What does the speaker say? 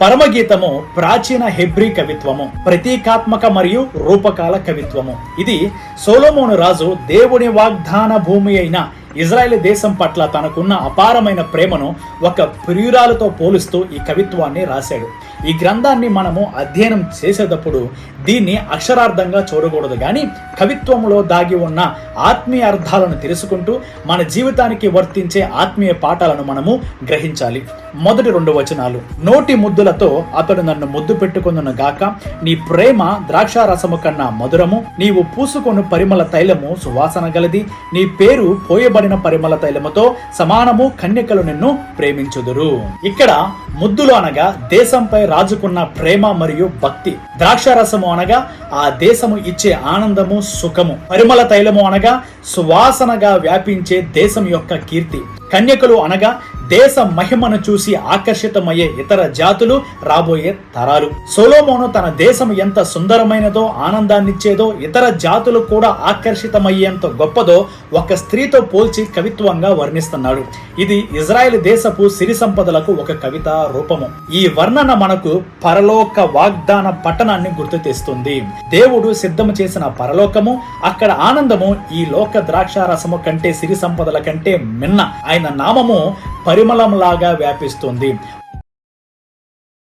పరమగీతము ప్రాచీన హెబ్రీ కవిత్వము ప్రతీకాత్మక మరియు రూపకాల కవిత్వము. ఇది సోలోమోను రాజు దేవుని వాగ్దాన భూమి అయిన ఇజ్రాయెల్ దేశం పట్ల తనకున్న అపారమైన ప్రేమను ఒక ప్రియురాలతో పోలుస్తూ ఈ కవిత్వాన్ని రాశాడు. ఈ గ్రంథాన్ని మనము అధ్యయనం చేసేటప్పుడు దీన్ని అక్షరార్థంగా చూడకూడదు. కానీ కవిత్వంలో దాగి ఉన్న ఆత్మీయ అర్థాలను తెలుసుకుంటూ మన జీవితానికి వర్తించే ఆత్మీయ పాఠాలను మనము గ్రహించాలి. మొదటి రెండు వచనాలు. నోటి ముద్దులతో అతడు నన్ను ముద్దు పెట్టుకొనును గాక. నీ ప్రేమ ద్రాక్ష రసము కన్నా మధురము. నీవు పూసుకొను పరిమళ తైలము సువాసన గలది. నీ పేరు పోయబడిన పరిమళ తైలముతో సమానము కన్యకలు నిన్ను ప్రేమించుదురు. ఇక్కడ ముద్దులు అనగా దేశంపై రాజుకున్న ప్రేమ మరియు భక్తి. ద్రాక్ష రసము అనగా ఆ దేశము ఇచ్చే ఆనందము సుఖము. పరిమళ తైలము అనగా సువాసనగా వ్యాపించే దేశం యొక్క కీర్తి. కన్యకలు అనగా దేశ మహిమను చూసి ఆకర్షితమయ్యే ఇతర జాతులు రాబోయే తరాలు. సోలోమోను తన దేశం ఎంత సుందరమైనదో ఆనందాన్నిచ్చేదో ఇతర జాతులు కూడా ఆకర్షితమయ్యేంత గొప్పదో ఒక స్త్రీతో పోల్చి కవిత్వంగా వర్ణిస్తున్నాడు. ఇది ఇజ్రాయెల్ దేశపు సిరి సంపదలకు ఒక కవిత రూపము. ఈ వర్ణన మనకు పరలోక వాగ్దాన పట్టణాన్ని గుర్తు తెస్తుంది. దేవుడు సిద్ధము చేసిన పరలోకము అక్కడ ఆనందము ఈ లోక ద్రాక్ష రసము కంటే సిరి సంపదల కంటే మిన్న. ఆయన నామము పరిమళంలాగా వ్యాపిస్తుంది.